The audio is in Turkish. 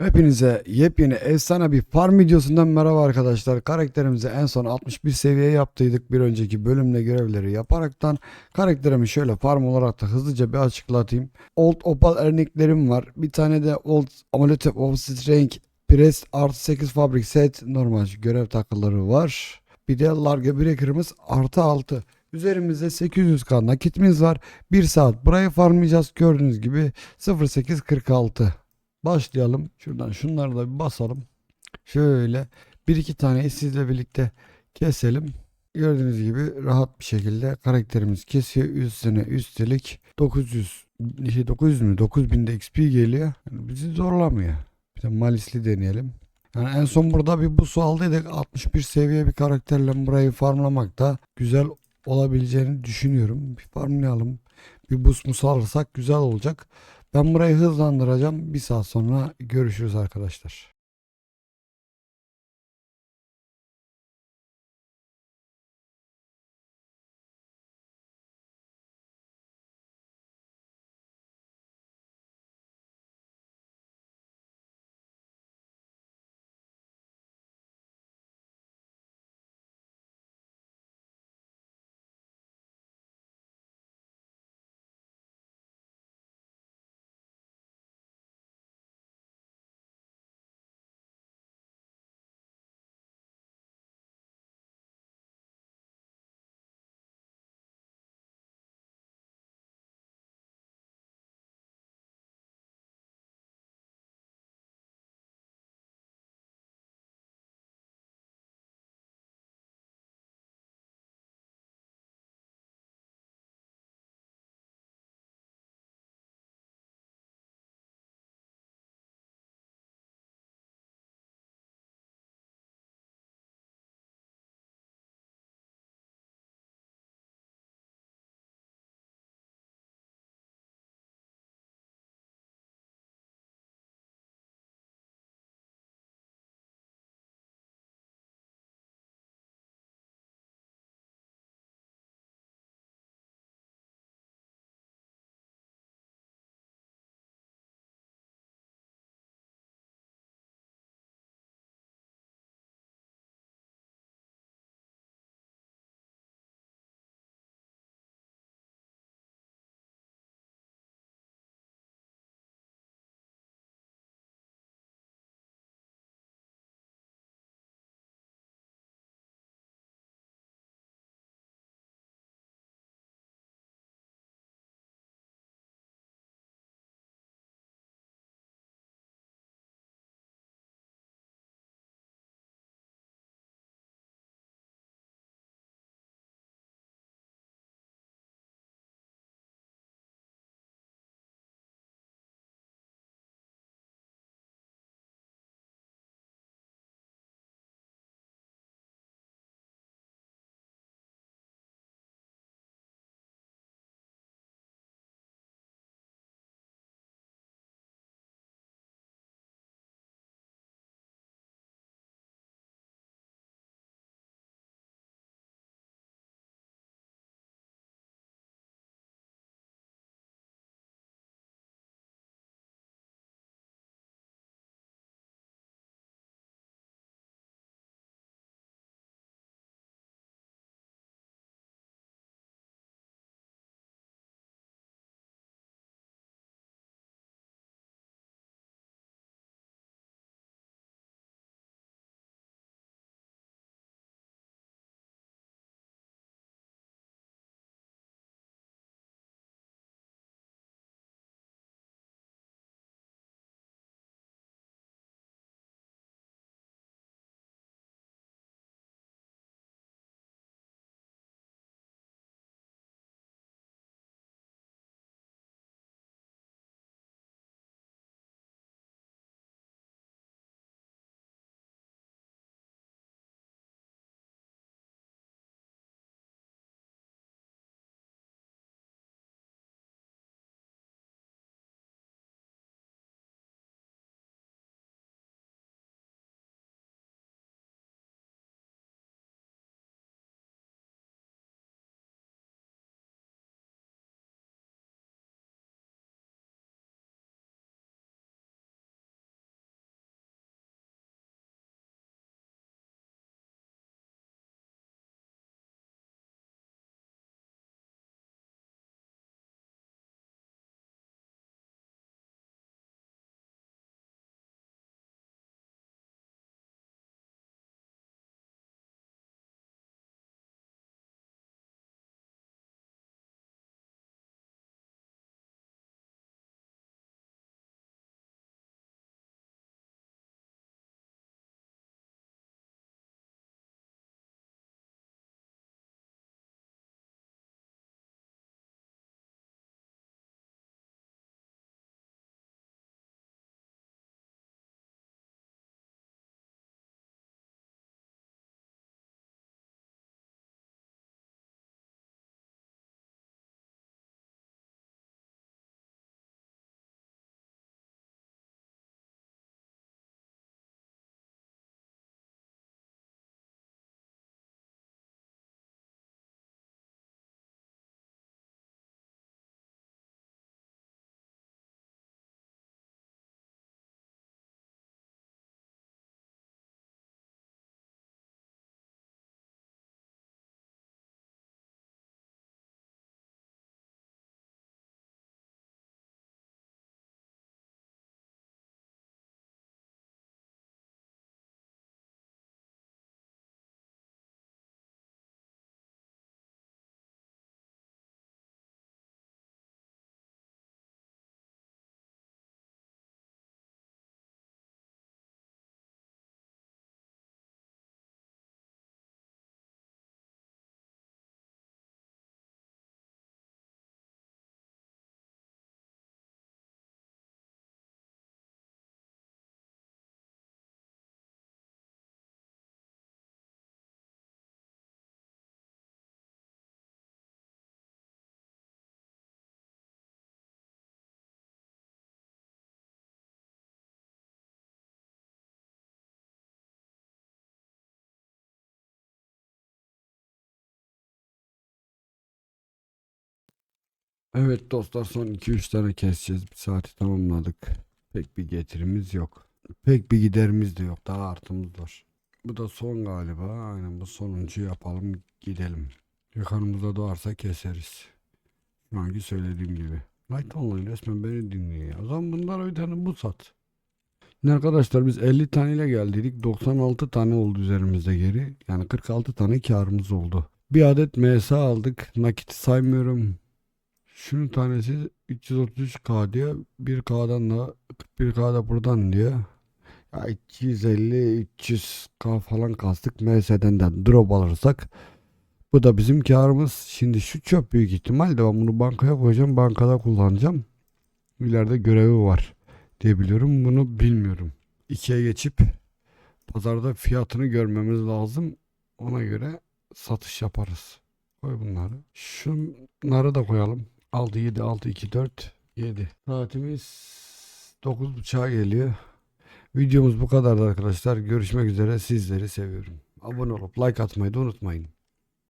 Hepinize yepyeni efsane bir farm videosundan merhaba arkadaşlar. Karakterimizi en son 61 seviye yaptıydık bir önceki bölümde görevleri yaparaktan. Karakterimi şöyle farm olarak da hızlıca bir açıklatayım. Old Opal örneklerim var. Bir tane de Old Amulet of Strength Press artı 8 fabrik set normal görev takıları var. Bir de Larga Breaker'ımız artı 6. Üzerimizde 800k nakitimiz var. 1 saat burayı farmlayacağız. Gördüğünüz gibi 0846. Başlayalım. Şuradan şunları da bir basalım. Şöyle bir iki tane sizle birlikte keselim. Gördüğünüz gibi rahat bir şekilde karakterimiz kesiyor. Üstüne üstelik 900 şey 900 mü 9000 de XP geliyor. Yani bizi zorlamıyor. Bir de Malisli deneyelim. Yani en son burada bir bu su aldıydık. 61 seviye bir karakterle burayı farmlamak da güzel olabileceğini düşünüyorum. Bir farmlayalım. Bir boost musu alırsak güzel olacak. Ben burayı hızlandıracağım. Bir saat sonra görüşürüz arkadaşlar. Evet dostlar son 2-3 tane keseceğiz. Bir saati tamamladık. Pek bir getirimiz yok. Pek bir giderimiz de yok. Daha artımız var. Bu da son galiba. Aynen bu sonuncu yapalım gidelim. Yakınımızda doğarsa keseriz. Şu anki söylediğim gibi. Light Online resmen beni dinliyor. O zaman bunlar bir tane bu sat. Şimdi arkadaşlar biz 50 taneyle geldiydik. 96 tane oldu üzerimizde geri. Yani 46 tane karımız oldu. Bir adet MS aldık. Nakiti saymıyorum. Şunun tanesi 333k diyor. 1k'dan da 41k da buradan diyor. Ya 250 300k falan kastık. MS'den de drop alırsak bu da bizim karımız. Şimdi şu çöp büyük ihtimalle ben bunu bankaya koyacağım. Bankada kullanacağım. İleride görevi var diye biliyorum. Bunu bilmiyorum. İkiye geçip pazarda fiyatını görmemiz lazım. Ona göre satış yaparız. Koy bunları. Şunları da koyalım. 6, 7, 6, 2, 4, 7. Saatimiz 9.30'a geliyor. Videomuz bu kadardı arkadaşlar. Görüşmek üzere. Sizleri seviyorum. Abone olup like atmayı da unutmayın.